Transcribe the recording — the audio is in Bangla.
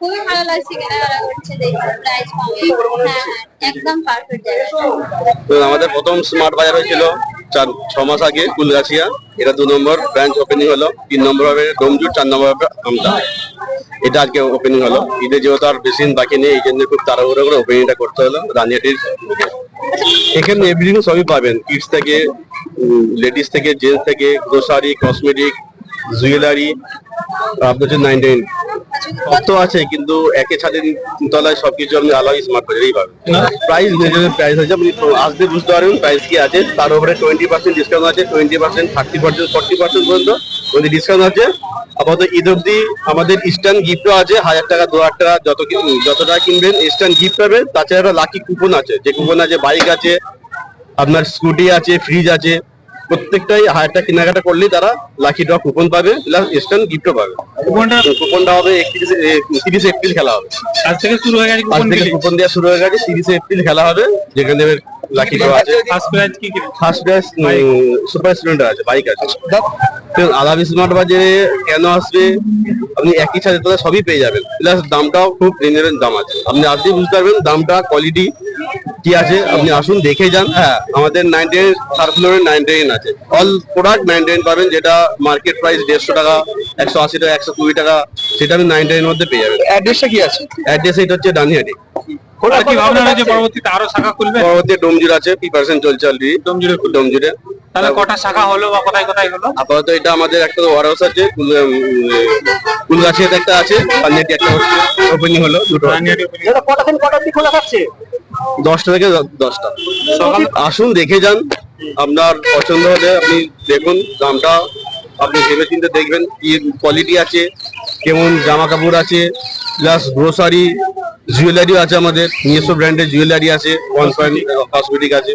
খুবই ভালো লাগছে কেনাকাটা করছে প্রাইস কমে হ্যাঁ একদম পারফেক্ট তো আমাদের প্রথম স্মার্ট বাজার হয়েছিল চার, ছ মাস আগে, কুলগাছিয়া। এটা দু নম্বর ব্রাঞ্চ ওপেনিং হলো। তিন নম্বর হবে ডোমজুর, চার নম্বর হবে আমদা এটা আজকে ওপেনিং হলো। ঈদে যেহেতু আর বেশি বাকি নেই, এই জন্য খুব তাড়াহুড়ো করে ওপেনিংটা করতে হলো। রানিয়াটির এখানে এভরিথিং সবই পাবেন। কিডস থেকে লেডিস থেকে জেন্টস থেকে গ্রোসারি কসমেটিক জুয়েলারি আপনার হচ্ছে নাইন সব আছে, কিন্তু একে ছাদের তলায় সবকিছু আপনি আলাদা স্মার্ট বাজারেই পাবেন প্রাইস নিজেদের প্রাইস আছে আপনি আসতে বুঝতে পারবেন প্রাইস কি আছে, তার উপরে টোয়েন্টি পার্সেন্ট ডিসকাউন্ট আছে twenty percent thirty percent forty percent পর্যন্ত যদি ডিসকাউন্ট আছে। আপাতত ঈদ অব্দি আমাদের ইস্টার্ন গিফটও আছে, হাজার টাকা, দু হাজার টাকা, যত যত টাকা কিনবেন ইস্টার্ন গিফট পাবেন তাছাড়া একটা লাকি কুপন আছে, যে কুপন আছে বাইক আছে, আপনার স্কুটি আছে ফ্রিজ আছে প্রত্যেকটাই হাজার টাকা কেনাকাটা করলেই তারা লাকি ড্র কুপন পাবে প্লাস ইস্টার্ন গিফটও পাবে। কুপনটা কুপনটা হবে তিরিশে এপ্রিল খেলা হবে। আজ থেকে শুরু হয়ে গেছে আজ কুপন থেকে কুপন দেওয়া শুরু হয়ে গেছে তিরিশে এপ্রিল খেলা হবে যেখানে লাকি ড্র আছে। ফার্স্ট প্রাইজ সুপার স্প্লেন্ডার আছে বাইক আছে। তো আলাদা স্মার্ট বাজারে কেন আসবে আপনি একই সাথে তাদের সবই পেয়ে যাবেন। প্লাস দামটাও খুব রিজনেবল দাম আছে। আপনি আসলেই বুঝতে পারবেন দামটা কোয়ালিটি কি আছে? আপনি আসুন দেখে যান। হ্যাঁ আমাদের নাইনটি থার্ড ফ্লোরে নাইনটি আছে। অল প্রোডাক্ট নাইনটি পাবেন যেটা মার্কেট প্রাইস দেড়শো টাকা একশো আশি টাকা একশো কুড়ি টাকা সেটা আপনি নাইনটি মধ্যে পেয়ে যাবেন। অ্যাড্রেসটা কি আছে? অ্যাড্রেস এটা হচ্ছে ডানিহাটি আর কি ভাবনা রয়েছে? পরবর্তীতে আরও শাখা খুলবে? পরবর্তী ডোমজুর আছে প্রিপারেশন চলছে অলরেডি ডোমজুড়ে ডোমজুরে। তাহলে কটা শাখা হলো বা কোথায় কোথায় হলো? আপাতত এটা আমাদের একটা ওয়ার হাউস আছে কুলগাছিয়াতে একটা আছে পাঞ্জাটি একটা হচ্ছে ওপেনিং হলো দুটো কটা খোলা থাকছে? দশটা থেকে দশটা। সকাল আসুন, দেখে যান। আপনার পছন্দ হলে আপনি দেখুন, দামটা আপনি ভেবে চিন্তে দেখবেন, কি কোয়ালিটি আছে, কেমন জামা কাপড় আছে প্লাস গ্রোসারি জুয়েলারিও আছে আমাদের। নিজস্ব ব্র্যান্ডের জুয়েলারি আছে ওয়ান পয়েন্ট কসমেটিক আছে।